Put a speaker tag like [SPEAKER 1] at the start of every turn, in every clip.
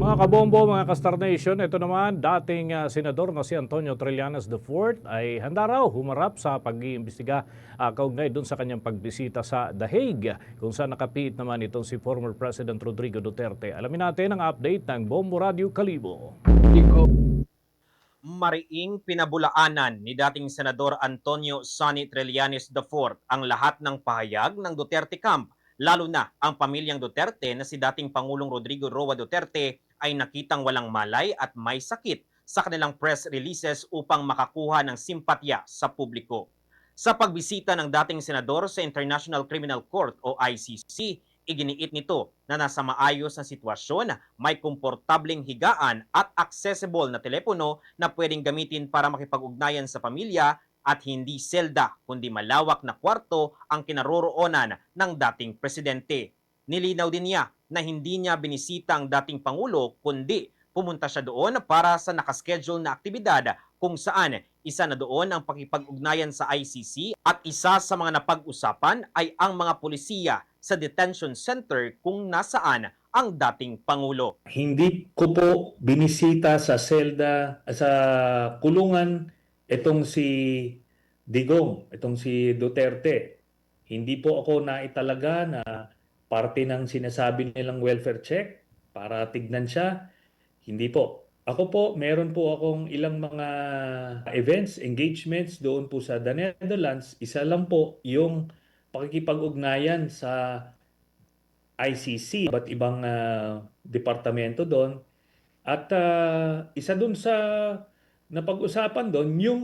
[SPEAKER 1] Mga kabombo, mga kastar nation, ito naman, dating ah, senador na si Antonio Trillanes IV ay handa raw humarap sa pag-iimbestiga uh, kaugnay doon sa kanyang pagbisita sa The Hague, kung saan nakapiit naman itong si former President Rodrigo Duterte. Alamin natin ang update ng Bombo Radio Kalibo.
[SPEAKER 2] mariing pinabulaanan ni dating Senador Antonio Sonny Trillanes IV ang lahat ng pahayag ng Duterte Camp, lalo na ang pamilyang Duterte na si dating Pangulong Rodrigo Roa Duterte ay nakitang walang malay at may sakit sa kanilang press releases upang makakuha ng simpatya sa publiko. Sa pagbisita ng dating senador sa International Criminal Court o ICC, iginiit nito na nasa maayos na sitwasyon, may komportabling higaan at accessible na telepono na pwedeng gamitin para makipag-ugnayan sa pamilya at hindi selda kundi malawak na kwarto ang kinaroroonan ng dating presidente. Nilinaw din niya na hindi niya binisita ang dating Pangulo kundi pumunta siya doon para sa nakaschedule na aktibidad kung saan isa na doon ang pakipag-ugnayan sa ICC at isa sa mga napag-usapan ay ang mga polisiya sa detention center kung nasaan ang dating Pangulo.
[SPEAKER 3] hindi ko po binisita sa selda, sa kulungan itong si Digong, itong si Duterte. Hindi po ako naitalaga na parte ng sinasabi nilang welfare check para tignan siya. Hindi po. Ako po, meron po akong ilang mga events, engagements doon po sa The Netherlands. Isa lang po yung pakikipag-ugnayan sa ICC, ba't ibang ah, departamento doon. At ah, isa doon sa napag-usapan doon, yung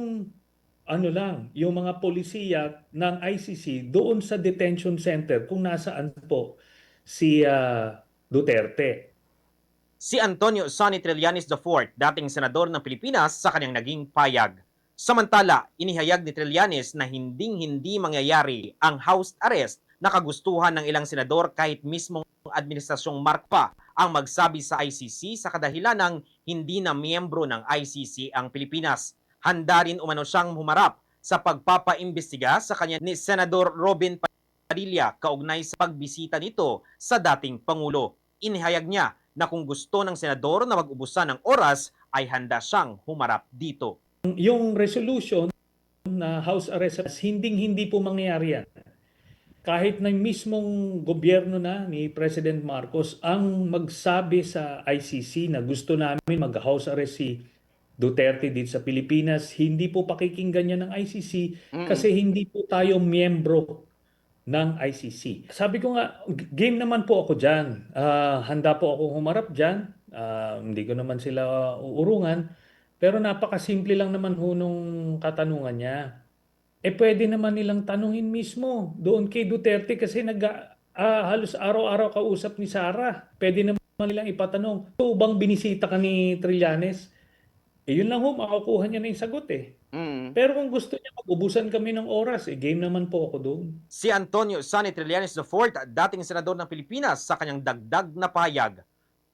[SPEAKER 3] ano lang, yung mga polisiya ng ICC doon sa detention center kung nasaan po si ah, Duterte.
[SPEAKER 2] Si Antonio Sonny Trillanes IV, dating senador ng Pilipinas sa kanyang naging payag. Samantala, inihayag ni Trillanes na hinding-hindi mangyayari ang house arrest na kagustuhan ng ilang senador kahit mismong administrasyong Mark pa ang magsabi sa ICC sa kadahilan ng hindi na miyembro ng ICC ang Pilipinas. Handa rin umano siyang humarap sa pagpapaimbestiga sa kanya ni Senador Robin Padilla kaugnay sa pagbisita nito sa dating Pangulo. Inihayag niya na kung gusto ng senador na mag-ubusan ng oras ay handa siyang humarap dito.
[SPEAKER 3] Yung resolution na house arrest, hinding-hindi po mangyayari yan. Kahit na mismong gobyerno na ni President Marcos ang magsabi sa ICC na gusto namin mag-house arrest si Duterte dito sa Pilipinas, hindi po pakikinggan niya ng ICC kasi hindi po tayo miyembro ng ICC. Sabi ko nga, game naman po ako dyan. Ah, handa po ako humarap dyan. Ah, hindi ko naman sila uurungan. Pero napakasimple lang naman ho nung katanungan niya. Eh pwede naman nilang tanungin mismo doon kay Duterte kasi nag ah, halos araw-araw kausap ni Sara. Pwede naman nilang ipatanong, ito bang binisita ka ni Trillanes? Eh yun lang ho, makukuha niya na yung sagot eh. Pero kung gusto niya, mag-ubusan kami ng oras, eh game naman po ako doon.
[SPEAKER 2] Si Antonio Sonny Trillanes IV, dating senador ng Pilipinas sa kanyang dagdag na pahayag.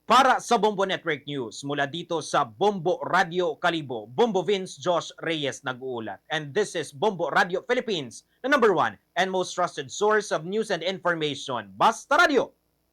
[SPEAKER 2] Para sa Bombo Network News, mula dito sa Bombo Radio Kalibo, Bombo Vince Josh Reyes nag-uulat. And this is Bombo Radio Philippines, the number one and most trusted source of news and information. Basta Radio,